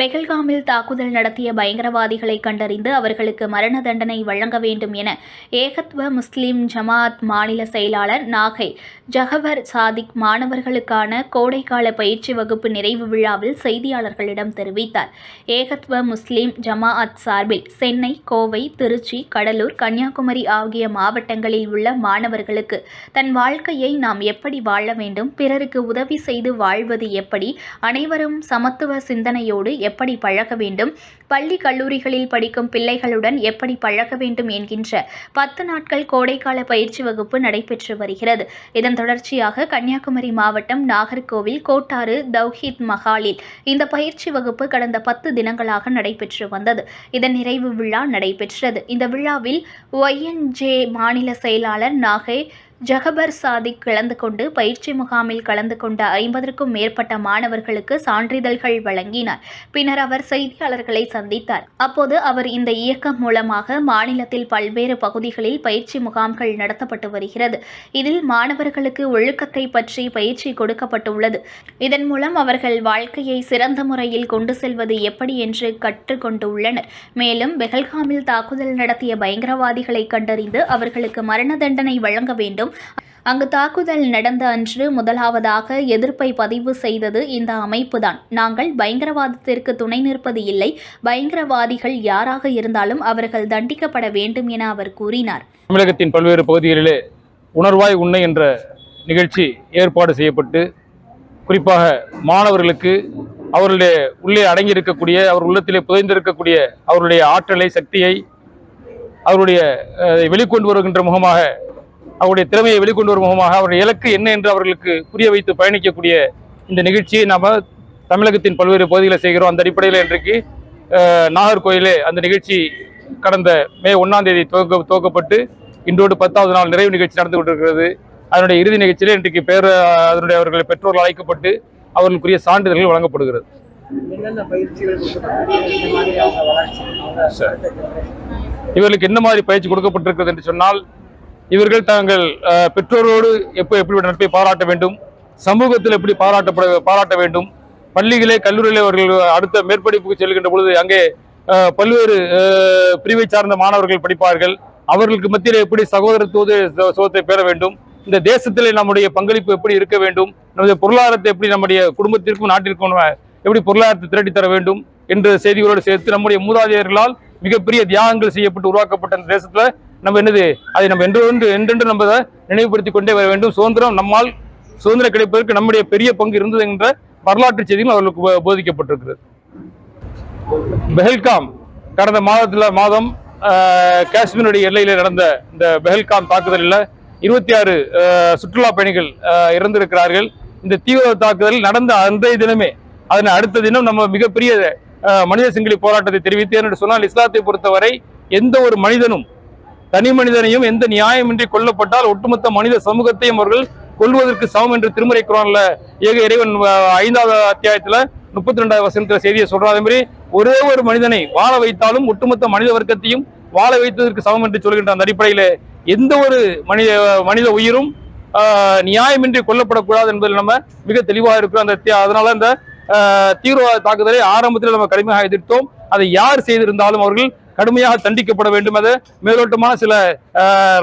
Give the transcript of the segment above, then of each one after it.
பெகல்காமில் தாக்குதல் நடத்திய பயங்கரவாதிகளை கண்டறிந்து அவர்களுக்கு மரண தண்டனை வழங்க வேண்டும் என ஏகத்வ முஸ்லிம் ஜமாஅத் மாநில செயலாளர் நாகை ஜஹவர் சாதிக் மாணவர்களுக்கான கோடைக்கால பயிற்சி வகுப்பு நிறைவு விழாவில் செய்தியாளர்களிடம் தெரிவித்தார். ஏகத்வ முஸ்லிம் ஜமாஅத் சார்பில் சென்னை கோவை திருச்சி கடலூர் கன்னியாகுமரி ஆகிய மாவட்டங்களில் உள்ள மாணவர்களுக்கு தன் வாழ்க்கையை நாம் எப்படி வாழ வேண்டும் பிறருக்கு உதவி செய்து வாழ்வது எப்படி அனைவரும் சமத்துவ சிந்தனையோடு எப்படி பழக வேண்டும்? பள்ளி கல்லூரிகளில் படிக்கும் பிள்ளைகளுடன் எப்படி பழக வேண்டும் என்கின்ற பத்து நாட்கள் கோடைக்கால பயிற்சி வகுப்பு நடைபெற்று வருகிறது. இதன் தொடர்ச்சியாக கன்னியாகுமரி மாவட்டம் நாகர்கோவில் கோட்டாறு தௌஹீத் மஹாலில் இந்த பயிற்சி வகுப்பு கடந்த பத்து தினங்களாக நடைபெற்று வந்தது. இதன் நிறைவு விழா நடைபெற்றது. இந்த விழாவில் ஒய்என்ஜே மாநில செயலாளர் நாகை ஜகபர் சாதிக் கலந்து கொண்டு பயிற்சி முகாமில் கலந்து கொண்ட ஐம்பதற்கும் மேற்பட்ட மாணவர்களுக்கு சான்றிதழ்கள் வழங்கினார். பின்னர் அவர் செய்தியாளர்களை சந்தித்தார். அப்போது அவர் இந்த இயக்கம் மூலமாக மாநிலத்தில் பல்வேறு பகுதிகளில் பயிற்சி முகாம்கள் நடத்தப்பட்டு வருகிறது. இதில் மாணவர்களுக்கு ஒழுக்கத்தை பற்றி பயிற்சி கொடுக்கப்பட்டுள்ளது. இதன் மூலம் அவர்கள் வாழ்க்கையை சிறந்த முறையில் கொண்டு செல்வது எப்படி என்று கற்றுக்கொண்டுள்ளனர். மேலும் பெஹல்காமில் தாக்குதல் நடத்திய பயங்கரவாதிகளை கண்டறிந்து அவர்களுக்கு மரண தண்டனை வழங்க வேண்டும். அங்கு தாக்குதல் நடந்த அன்று முதலாவதாக எதிர்ப்பை பதிவு செய்தது இந்த அமைப்புதான். நாங்கள் பயங்கரவாதத்திற்கு துணை நிற்பது இல்லை. பயங்கரவாதிகள் யாராக இருந்தாலும் அவர்கள் தண்டிக்கப்பட வேண்டும் என அவர் கூறினார். தமிழகத்தின் பல்வேறு பகுதிகளிலே உணர்வாய் உண்மை என்ற நிகழ்ச்சி ஏற்பாடு செய்யப்பட்டு குறிப்பாக மாணவர்களுக்கு அவர்களுடைய உள்ளே அடங்கியிருக்கக்கூடிய அவர் உள்ளத்திலே புதைந்திருக்கக்கூடிய அவருடைய ஆற்றலை சக்தியை அவருடைய வெளிக்கொண்டு வருகின்ற முகமாக அவருடைய திறமையை வெளிக்கொண்டு வரும் முகமாக அவருடைய இலக்கு என்ன என்று அவர்களுக்கு புரிய வைத்து பயணிக்கக்கூடிய இந்த நிகழ்ச்சியை நாம் தமிழகத்தின் பல்வேறு பகுதிகளில் செய்கிறோம். அந்த அடிப்படையில் இன்றைக்கு நாகர்கோயிலே அந்த நிகழ்ச்சி கடந்த மே ஒன்றாம் தேதி துவக்க துவக்கப்பட்டு இன்றோடு பத்தாவது நாள் நிறைவு நிகழ்ச்சி நடந்து கொண்டிருக்கிறது. அதனுடைய இறுதி நிகழ்ச்சியிலே இன்றைக்கு பேர் அதனுடைய அவர்கள் பெற்றோர்கள் அழைக்கப்பட்டு அவர்களுக்குரிய சான்றிதழ்கள் வழங்கப்படுகிறது. இவர்களுக்கு என்ன மாதிரி பயிற்சி கொடுக்கப்பட்டிருக்கிறது என்று சொன்னால் இவர்கள் தாங்கள் பெற்றோரோடு எப்போ எப்படி நட்பை பாராட்ட வேண்டும் சமூகத்தில் எப்படி பாராட்டப்பட பாராட்ட வேண்டும் பள்ளிகளே கல்லூரியிலே அவர்கள் அடுத்த மேற்படிப்புக்கு செல்கின்ற பொழுது அங்கே பல்வேறு பிரிவை சார்ந்த மாணவர்கள் படிப்பார்கள். அவர்களுக்கு மத்தியில் எப்படி சகோதரத்துவ சுகத்தை பெற வேண்டும் இந்த தேசத்தில் நம்முடைய பங்களிப்பு எப்படி இருக்க வேண்டும் நம்முடைய பொருளாதாரத்தை எப்படி நம்முடைய குடும்பத்திற்கும் நாட்டிற்கும் எப்படி பொருளாதாரத்தை திரட்டித்தர தர வேண்டும் என்ற செய்திகளோடு சேர்த்து நம்முடைய மூதாதையர்களால் மிகப்பெரிய தியாகங்கள் செய்யப்பட்டு உருவாக்கப்பட்ட இந்த தேசத்தில் நம்ம என்னது? அதை நம்ம என்று என்றென்று நம்ம அதை நினைவுபடுத்திக் கொண்டே வர வேண்டும். சுதந்திரம் நம்மால் சுதந்திரம் கிடைப்பதற்கு நம்முடைய பெரிய பங்கு இருந்தது என்ற வரலாற்று செய்திகள் அவர்களுக்கு போதிக்கப்பட்டிருக்கிறது. பெஹல்காம் கடந்த மாதத்தில் மாதம் காஷ்மீருடைய எல்லையில் நடந்த இந்த பெஹல்காம் தாக்குதலில் இருபத்தி ஆறு சுற்றுலா பயணிகள் இறந்திருக்கிறார்கள். இந்த தீவிர தாக்குதல் நடந்த அன்றைய தினமே அதன் அடுத்த தினம் நம்ம மிகப்பெரிய மனித சங்கிலி போராட்டத்தை தெரிவித்தேன் என்று சொன்னால் இஸ்லாத்தை பொறுத்தவரை எந்த ஒரு மனிதனும் தனி மனிதனையும் எந்த நியாயமின்றி கொல்லப்பட்டால் ஒட்டுமொத்த மனித சமூகத்தையும் அவர்கள் கொல்வதற்கு சமம் என்று திருமறை குரான்ல ஏக இறைவன் ஐந்தாவது அத்தியாயத்துல முப்பத்தி ரெண்டாவது வசனத்துல செய்தியை சொல்றாத மாதிரி ஒரே ஒரு மனிதனை வாழ வைத்தாலும் ஒட்டுமொத்த மனித வர்க்கத்தையும் வாழ வைத்ததற்கு சமம் என்று சொல்கின்ற அந்த அடிப்படையில எந்த ஒரு மனித மனித உயிரும் நியாயமின்றி கொல்லப்படக்கூடாது என்பதில் நம்ம மிக தெளிவாக இருக்கிறோம். அந்த அதனால அந்த தீவிரவாத தாக்குதலை ஆரம்பத்தில் நம்ம கடுமையாக எதிர்த்தோம். அதை யார் செய்திருந்தாலும் அவர்கள் கடுமையாக தண்டிக்கப்பட வேண்டும். அது மேலோட்டமான சில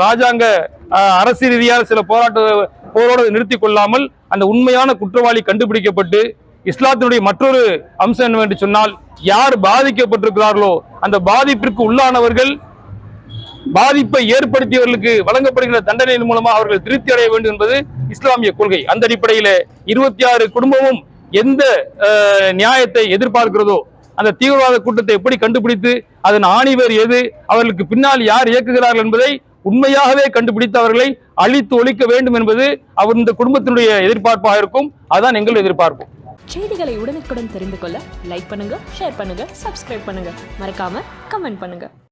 ராஜாங்க அரசு ரீதியான சில போராட்ட போரோடு நிறுத்தி கொள்ளாமல் அந்த உண்மையான குற்றவாளி கண்டுபிடிக்கப்பட்டு இஸ்லாத்தினுடைய மற்றொரு அம்சம் என்னவென்று சொன்னால் யார் பாதிக்கப்பட்டிருக்கிறார்களோ அந்த பாதிப்பிற்கு உள்ளானவர்கள் பாதிப்பை ஏற்படுத்தியவர்களுக்கு வழங்கப்படுகிற தண்டனையின் மூலமா அவர்கள் திருப்தி அடைய வேண்டும் என்பது இஸ்லாமிய கொள்கை. அந்த அடிப்படையில இருபத்தி ஆறு குடும்பமும் எந்த நியாயத்தை எதிர்பார்க்கிறதோ அந்த தீவிரவாத கூட்டத்தை எப்படி கண்டுபிடித்து அதன் ஆணிவர் எது அவர்களுக்கு பின்னால் யார் இயக்குகிறார்கள் என்பதை உண்மையாகவே கண்டுபிடித்து அவர்களை அழித்து ஒழிக்க வேண்டும் என்பது அவர் இந்த குடும்பத்தினுடைய எதிர்பார்ப்பாக இருக்கும். அதுதான் எங்கள் எதிர்பார்ப்பு. செய்திகளை உடனுக்குடன் தெரிந்து கொள்ள லைக் பண்ணுங்க ஷேர் பண்ணுங்க சப்ஸ்கிரைப் பண்ணுங்க. மறக்காம கமெண்ட் பண்ணுங்க.